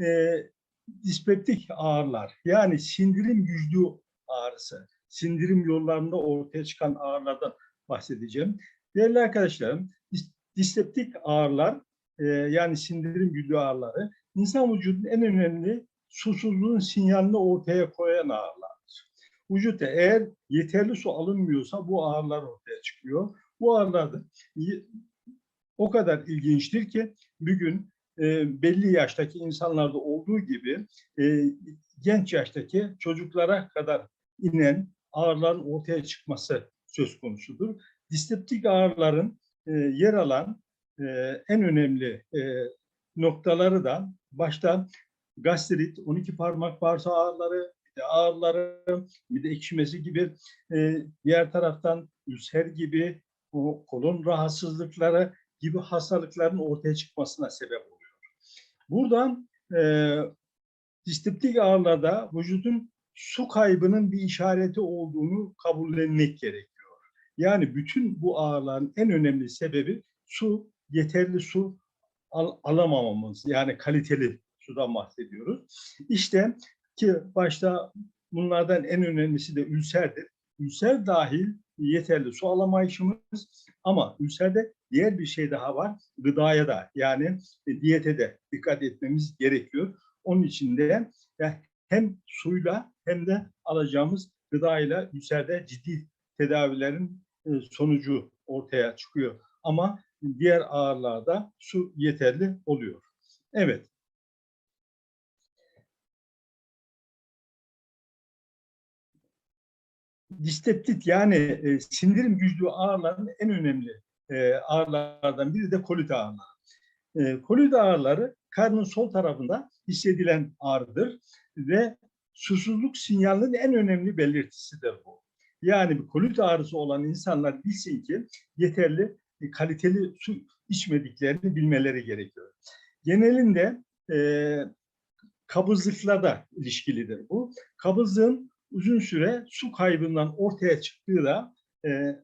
e, dispeptik ağrılar yani sindirim güçlüğü ağrısı, sindirim yollarında ortaya çıkan ağrılardan bahsedeceğim. Değerli arkadaşlarım, dis- dispeptik ağrılar e, yani sindirim güçlüğü ağrıları insan vücudunun en önemli susuzluğun sinyalini ortaya koyan ağrılardır. Vücutta eğer yeterli su alınmıyorsa bu ağrılar ortaya çıkıyor. Bu ağrılar da o kadar ilginçtir ki bir gün e, belli yaştaki insanlarda olduğu gibi e, genç yaştaki çocuklara kadar inen ağrıların ortaya çıkması söz konusudur. Dispeptik ağrıların e, yer alan e, en önemli e, noktaları da başta gastrit, 12 parmak bağırsağı ağrıları, ağrıları, bir de ekşimesi gibi diğer taraftan ülser gibi o kolon rahatsızlıkları gibi hastalıkların ortaya çıkmasına sebep oluyor. Buradan e, disteptik ağrılarda vücudun su kaybının bir işareti olduğunu kabullenmek gerekiyor. Yani bütün bu ağrıların en önemli sebebi su, yeterli su al- alamamamız. Yani kaliteli sudan bahsediyoruz. İşte ki başta bunlardan en önemlisi de ülserdir. Ülser dahil yeterli su alamayışımız ama ülserde diğer bir şey daha var. Gıdaya da yani e, diyete de dikkat etmemiz gerekiyor. Onun için de ya hem suyla hem de alacağımız gıdayla ülserde ciddi tedavilerin e, sonucu ortaya çıkıyor. Ama diğer ağırlarda su yeterli oluyor. Evet. Disteptit yani e, sindirim güçlüğü ağrıların en önemli e, ağrılardan biri de kolit ağrıları. E, kolit ağrıları karnın sol tarafında hissedilen ağrıdır ve susuzluk sinyalinin en önemli belirtisidir bu. Yani bir kolit ağrısı olan insanlar bilsin ki yeterli e, kaliteli su içmediklerini bilmeleri gerekiyor. Genelinde e, kabızlıkla da ilişkilidir bu. Kabızlığın uzun süre su kaybından ortaya çıktığı da e,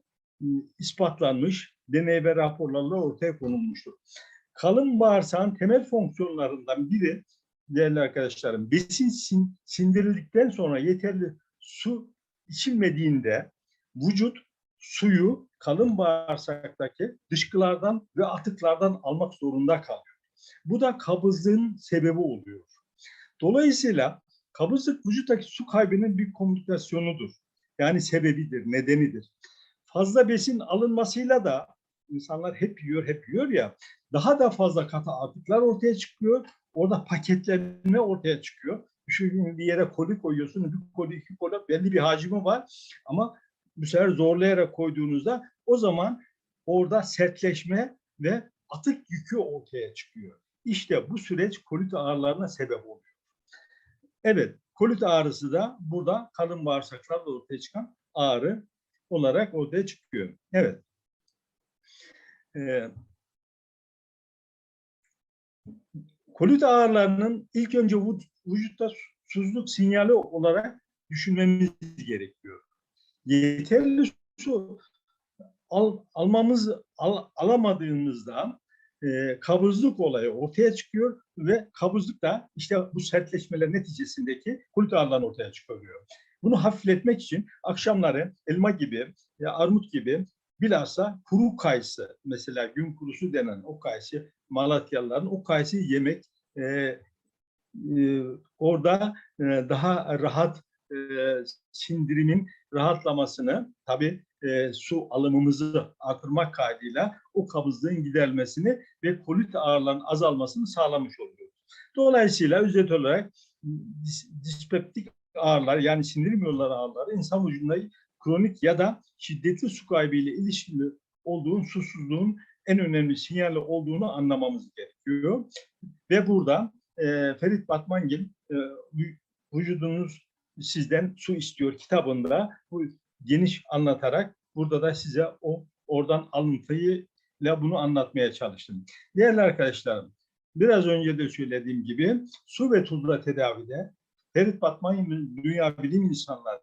ispatlanmış, deney ve raporlarla ortaya konulmuştur. Kalın bağırsağın temel fonksiyonlarından biri değerli arkadaşlarım besin sin, sindirildikten sonra yeterli su içilmediğinde vücut suyu kalın bağırsaktaki dışkılardan ve atıklardan almak zorunda kalıyor. Bu da kabızlığın sebebi oluyor. Dolayısıyla kabızlık vücuttaki su kaybının bir komünikasyonudur. Yani sebebidir, nedenidir. Fazla besin alınmasıyla da insanlar hep yiyor, hep yiyor ya, daha da fazla katı atıklar ortaya çıkıyor. Orada paketlenme ortaya çıkıyor. Şu bir yere koli koyuyorsun, bir koli, iki koli belli bir hacmi var. Ama bu sefer zorlayarak koyduğunuzda o zaman orada sertleşme ve atık yükü ortaya çıkıyor. İşte bu süreç kolit ağrılarına sebep oluyor. Evet, kolit ağrısı da burada kalın bağırsaklarla ortaya çıkan ağrı olarak ortaya çıkıyor. Evet. Ee, kolit ağrılarının ilk önce vücutta susuzluk sinyali olarak düşünmemiz gerekiyor. Yeterli su al, almamız al, alamadığımızda e, kabızlık olayı ortaya çıkıyor ve kabızlık da işte bu sertleşmeler neticesindeki kolit ağrılarını ortaya çıkarıyor. Bunu hafifletmek için akşamları elma gibi, ya armut gibi bilhassa kuru kayısı mesela gün kurusu denen o kayısı Malatyalıların o kayısı yemek e, e, orada e, daha rahat e, sindirimin rahatlamasını tabi e, su alımımızı artırmak kaydıyla o kabızlığın gidermesini ve kolit ağrılarının azalmasını sağlamış oluyor. Dolayısıyla özet olarak dis, dispeptik ağrılar yani sindirim yolları ağrıları insan vücudunda kronik ya da şiddetli su kaybı ile ilişkili olduğun susuzluğun en önemli sinyali olduğunu anlamamız gerekiyor. Ve burada e, Ferit Batmangil e, vücudunuz sizden su istiyor kitabında bu geniş anlatarak burada da size o oradan alıntıyla bunu anlatmaya çalıştım. Değerli arkadaşlarım, biraz önce de söylediğim gibi su ve tuzla tedavide Ferit Batman dünya bilim insanları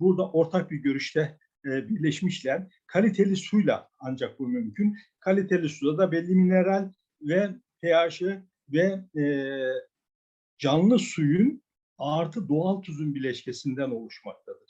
burada ortak bir görüşte e, birleşmişler. Kaliteli suyla ancak bu mümkün. Kaliteli suda da belli mineral ve pH'i ve e, canlı suyun artı doğal tuzun bileşkesinden oluşmaktadır.